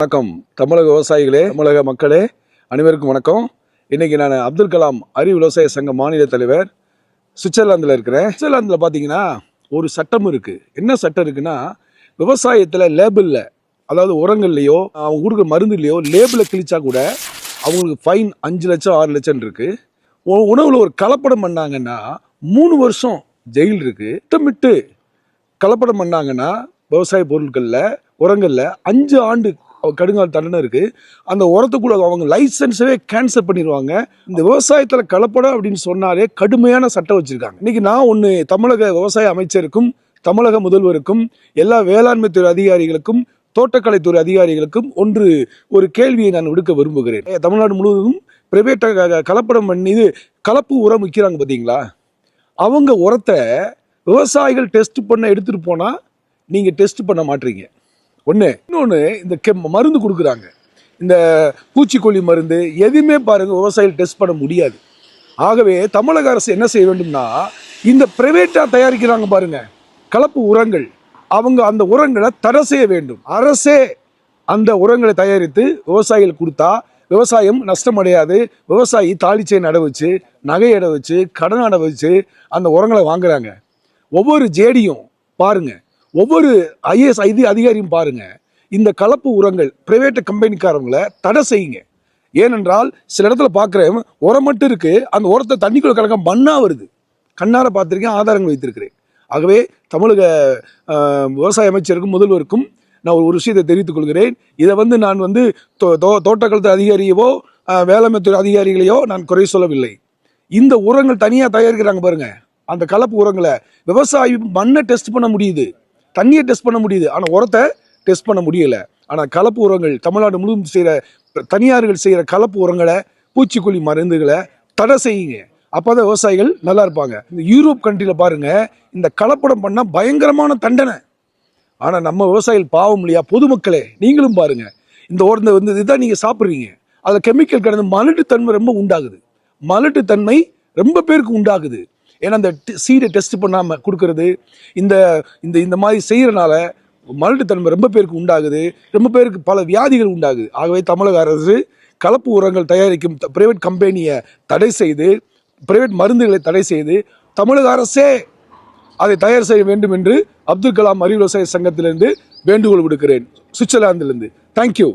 வணக்கம். தமிழக விவசாயிகளே தமிழக மக்களே அனைவருக்கும் வணக்கம். இன்னைக்கு நான் அப்துல் கலாம் அறிவு விவசாய சங்க மாநில தலைவர் சுவிட்சர்லாந்தில் இருக்கிறேன். சுவிட்சர்லாந்தில் பார்த்தீங்கன்னா ஒரு சட்டம் இருக்குது என்ன சட்டம் இருக்குன்னா விவசாயத்தில் லேபிளில் அதாவது உரங்கள்லையோ அவங்க கொடுக்குற மருந்துலையோ லேபிளை கிழிச்சா கூட அவங்களுக்கு ஃபைன் அஞ்சு லட்சம் ஆறு லட்சம் இருக்குது உ- ஒரு கலப்படம் பண்ணாங்கன்னா மூணு வருஷம் ஜெயில் இருக்கு. திட்டமிட்டு கலப்படம் பண்ணாங்கன்னா விவசாய பொருட்களில் உரங்களில் அஞ்சு ஆண்டு கடுங்கால் தண்டனை இருக்குது அந்த உரத்துக்குள்ள அவங்க லைசன்ஸவே கேன்சல் பண்ணிடுவாங்க இந்த விவசாயத்தில் கலப்படம் அப்படின்னு சொன்னாலே கடுமையான சட்டம் வச்சுருக்காங்க. இன்றைக்கி நான் ஒன்று தமிழக விவசாய அமைச்சருக்கும் தமிழக முதல்வருக்கும் எல்லா வேளாண்மை துறை அதிகாரிகளுக்கும் தோட்டக்கலைத்துறை அதிகாரிகளுக்கும் ஒன்று ஒரு கேள்வியை நான் விடுக்க விரும்புகிறேன். தமிழ்நாடு முழுவதும் பிரைவேட்டாக கலப்படம் பண்ணி இது கலப்பு உரம் விற்கிறாங்க பார்த்தீங்களா அவங்க உரத்தை விவசாயிகள் டெஸ்ட் பண்ண எடுத்துகிட்டு போனால் நீங்கள் டெஸ்ட் பண்ண மாட்டீங்க. ஒன்று இன்னொன்று இந்த கெம் மருந்து கொடுக்குறாங்க. இந்த பூச்சிக்கொல்லி மருந்து எதுவுமே பாருங்கள் விவசாயிகள் டெஸ்ட் பண்ண முடியாது. ஆகவே தமிழக அரசு என்ன செய்ய வேண்டும்னா இந்த ப்ரைவேட்டாக தயாரிக்கிறாங்க பாருங்க கலப்பு உரங்கள். அவங்க அந்த உரங்களை தடை செய்ய வேண்டும். அரசே அந்த உரங்களை தயாரித்து விவசாயிகள் கொடுத்தா விவசாயம் நஷ்டமடையாது. விவசாயி தாளிச்சை நட வச்சு நகை இட வச்சு கடன் அடை வச்சு அந்த உரங்களை வாங்குறாங்க. ஒவ்வொரு ஜேடியும் பாருங்கள் ஒவ்வொரு ஐஏஎஸ் ஐதி அதிகாரியும் பாருங்க. இந்த கலப்பு உரங்கள் பிரைவேட் கம்பெனிக்காரங்களை தடை செய்யுங்க. ஏனென்றால் சில இடத்துல பார்க்குறேன் உரம் மட்டும் இருக்கு அந்த உரத்தை தண்ணிக்குள்ள கலக்க மண்ணா வருது. கண்ணார பார்த்துருக்கேன் ஆதாரங்கள் வைத்திருக்கிறேன். ஆகவே தமிழக விவசாய அமைச்சருக்கும் முதல்வருக்கும் நான் ஒரு விஷயத்தை தெரிவித்துக் கொள்கிறேன். இதை வந்து நான் வந்து தோ- தோ- தோட்டக்கலத்து அதிகாரியவோ வேளாண்மைத்துறை அதிகாரிகளையோ நான் குறை சொல்லவில்லை. இந்த உரங்கள் தனியாக தயாரிக்கிறாங்க பாருங்க. அந்த கலப்பு உரங்களை விவசாயி மண்ணை டெஸ்ட் பண்ண முடியுது. தண்ணியை டெஸ்ட் பண்ண முடியுது. ஆனால் உரத்தை டெஸ்ட் பண்ண முடியல. ஆனால் கலப்பு உரங்கள் தமிழ்நாடு முழுவதும் செய்கிற தனியார்கள் செய்கிற கலப்பு உரங்களை பூச்சிக்கொல்லி மருந்துகளை தடை செய்யுங்க. அப்போ தான் விவசாயிகள் நல்லா இருப்பாங்க. இந்த யூரோப் கண்ட்ரியில் பாருங்கள் இந்த கலப்படம் பண்ணால் பயங்கரமான தண்டனை. ஆனால் நம்ம விவசாயிகள் பாவம் இல்லையா? பொதுமக்களே நீங்களும் பாருங்கள் இந்த உரத்தை வந்து இதுதான் நீங்கள் சாப்பிட்றீங்க. அதில் கெமிக்கல் கடந்து மலட்டுத்தன்மை ரொம்ப உண்டாகுது. மலட்டுத்தன்மை ரொம்ப பேருக்கு உண்டாகுது. ஏன்னா அந்த சீடை டெஸ்ட் பண்ணாமல் கொடுக்கறது இந்த இந்த இந்த மாதிரி செய்கிறனால மலட்டுத்தன்மை ரொம்ப பேருக்கு உண்டாகுது ரொம்ப பேருக்கு பல வியாதிகள் உண்டாகுது. ஆகவே தமிழக அரசு கலப்பு உரங்கள் தயாரிக்கும் பிரைவேட் கம்பெனியை தடை செய்து பிரைவேட் மருந்துகளை தடை செய்து தமிழக அரசே அதை தயார் செய்ய வேண்டும் என்று அப்துல் கலாம் அறிவு விவசாய சங்கத்திலிருந்து வேண்டுகோள் விடுக்கிறேன். சுவிட்சர்லாந்திலிருந்து. தேங்க்யூ